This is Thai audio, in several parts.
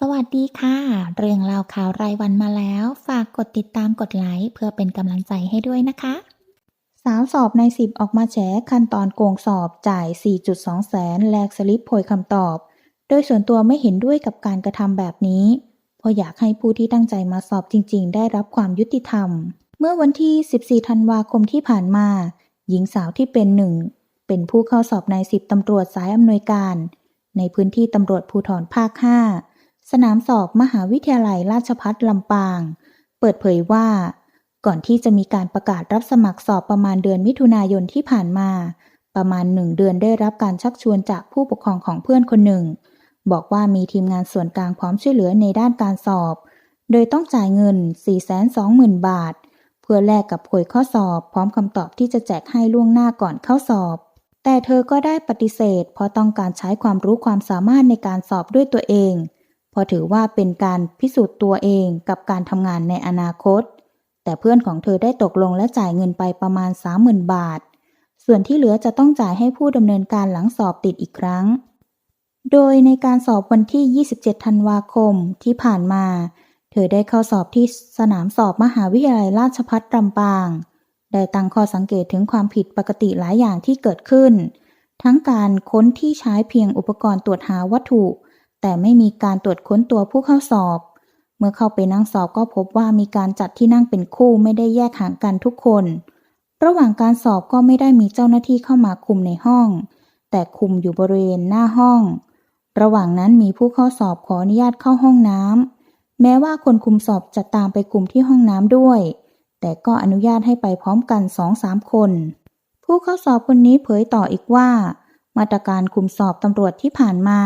สวัสดีค่ะ เรื่องราวข่าวรายวันมาแล้ว ฝากกดติดตามกดไลค์เพื่อเป็นกำลังใจให้ด้วยนะคะ สาวสอบในสิบออกมาแฉขั้นตอนโกงสอบจ่าย 4.2 แสนแลกสลิปโพยคำตอบ โดยส่วนตัวไม่เห็นด้วยกับการกระทำแบบนี้ เพราะอยากให้ผู้ที่ตั้งใจมาสอบจริง ๆ ได้รับความยุติธรรม เมื่อวันที่ 14 ธันวาคมที่ผ่านมา หญิงสาวที่เป็นหนึ่งเป็นผู้เข้าสอบในสิบตำรวจสายอำนวยการ ในพื้นที่ตำรวจภูธรภาค 5 สนามสอบมหาวิทยาลัยราชภัฏลำปาง เปิดเผยว่า ก่อนที่จะมีการประกาศรับสมัครสอบประมาณเดือนมิถุนายนที่ผ่านมา ประมาณหนึ่งเดือนได้รับการชักชวนจากผู้ปกครองของเพื่อนคนหนึ่ง บอกว่ามีทีมงานส่วนกลางพร้อมช่วยเหลือในด้านการสอบ โดยต้องจ่ายเงิน 420,000 บาท เพื่อแลกกับผลข้อสอบ พร้อมคำตอบที่จะแจกให้ล่วงหน้าก่อนเข้าสอบ แต่เธอก็ได้ปฏิเสธ เพราะต้องการใช้ความรู้ความสามารถในการสอบด้วยตัวเอง พราะถือว่าเป็นการพิสูจน์ตัวเองกับการทำงานในอนาคต แต่เพื่อนของเธอได้ตกลงและจ่ายเงินไปประมาณ 30,000 บาท ส่วนที่เหลือจะต้องจ่ายให้ผู้ดำเนินการหลังสอบติดอีกครั้ง โดยในการสอบวันที่ 27 ธันวาคมที่ผ่านมา เธอได้เข้าสอบที่สนามสอบมหาวิทยาลัยราชภัฏลำปาง ได้ตั้งข้อสังเกตถึงความผิดปกติหลายอย่างที่เกิดขึ้น ทั้งการค้นที่ใช้เพียงอุปกรณ์ตรวจหาวัตถุ แต่ไม่มีการตรวจค้นตัวผู้เข้าสอบ เมื่อเข้าไปนั่งสอบก็พบว่ามีการจัดที่นั่งเป็นคู่ไม่ได้แยกห่างกันทุกคน ระหว่างการสอบก็ไม่ได้มีเจ้าหน้าที่เข้ามาคุมในห้อง แต่คุมอยู่บริเวณหน้าห้อง ระหว่างนั้นมีผู้เข้าสอบขออนุญาตเข้าห้องน้ำแม้ว่าคนคุมสอบจะตามไปคุมที่ห้องน้ำด้วย แต่ก็อนุญาตให้ไปพร้อมกันสองสามคน ผู้เข้าสอบคนนี้เผยต่ออีกว่า มาตรการคุมสอบตำรวจที่ผ่านมา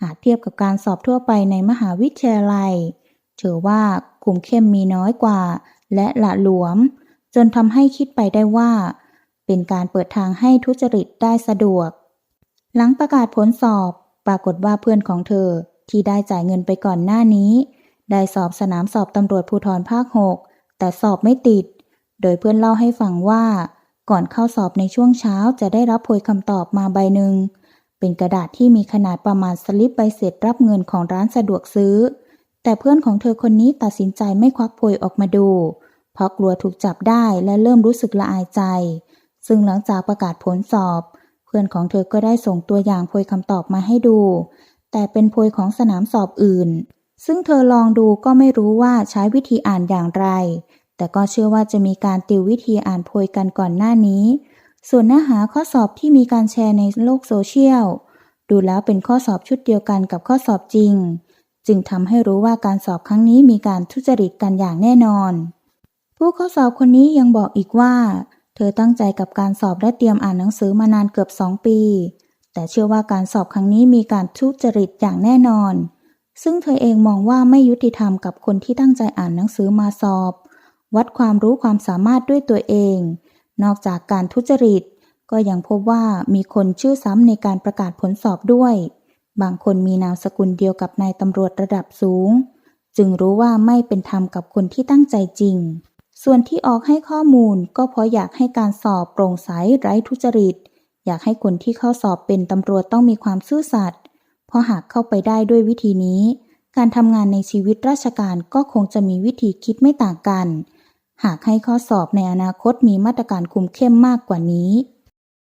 หากเทียบกับการสอบทั่วไปในมหาวิทยาลัย ถือว่าคุมเข้มมีน้อยกว่า และละหลวม จนทำให้คิดไปได้ว่า เป็นการเปิดทางให้ทุจริตได้สะดวก หลังประกาศผลสอบปรากฏว่าเพื่อนของเธอที่ได้จ่ายเงินไปก่อนหน้านี้ ได้สอบสนามสอบตำรวจภูธรภาค6แต่สอบไม่ติด โดยเพื่อนเล่าให้ฟังว่า ก่อนเข้าสอบในช่วงเช้าจะได้รับโพยคำตอบมาใบหนึ่ง เป็นกระดาษที่มีขนาดประมาณสลิปใบเสร็จรับเงินของร้านสะดวกซื้อ แต่เพื่อนของเธอคนนี้ตัดสินใจไม่ควักโพยออกมาดู เพราะกลัวถูกจับได้และเริ่มรู้สึกละอายใจ ซึ่งหลังจากประกาศผลสอบ เพื่อนของเธอก็ได้ส่งตัวอย่างโพยคำตอบมาให้ดู แต่เป็นโพยของสนามสอบอื่น ซึ่งเธอลองดูก็ไม่รู้ว่าใช้วิธีอ่านอย่างไร แต่ก็เชื่อว่าจะมีการติววิธีอ่านโพยกันก่อนหน้านี้ ส่วนเนื้อหาข้อสอบที่มีการแชร์ในโลกโซเชียล ดูแล้วเป็นข้อสอบชุดเดียวกันกับข้อสอบจริง จึงทำให้รู้ว่าการสอบครั้งนี้มีการทุจริตกันอย่างแน่นอน ผู้ข้าสอบคนนี้ยังบอกอีกว่า เธอตั้งใจกับการสอบและเตรียมอ่านหนังสือมานานเกือบสองปี แต่เชื่อว่าการสอบครั้งนี้มีการทุจริตอย่างแน่นอน ซึ่งเธอเองมองว่าไม่ยุติธรรมกับคนที่ตั้งใจอ่านหนังสือมาสอบ วัดความรู้ความสามารถด้วยตัวเอง นอกจากการทุจริต ก็ยังพบว่ามีคนชื่อซ้ำในการประกาศผลสอบด้วย บางคนมีนามสกุลเดียวกับนายตำรวจระดับสูง จึงรู้ว่าไม่เป็นธรรมกับคนที่ตั้งใจจริง ส่วนที่ออกให้ข้อมูลก็เพราะอยากให้การสอบโปร่งใสไร้ทุจริต อยากให้คนที่เข้าสอบเป็นตำรวจต้องมีความซื่อสัตย์ เพราะหากเข้าไปได้ด้วยวิธีนี้ การทำงานในชีวิตราชการก็คงจะมีวิธีคิดไม่ต่างกัน หากให้ข้อสอบในอนาคตมีมาตรการคุมเข้มมากกว่านี้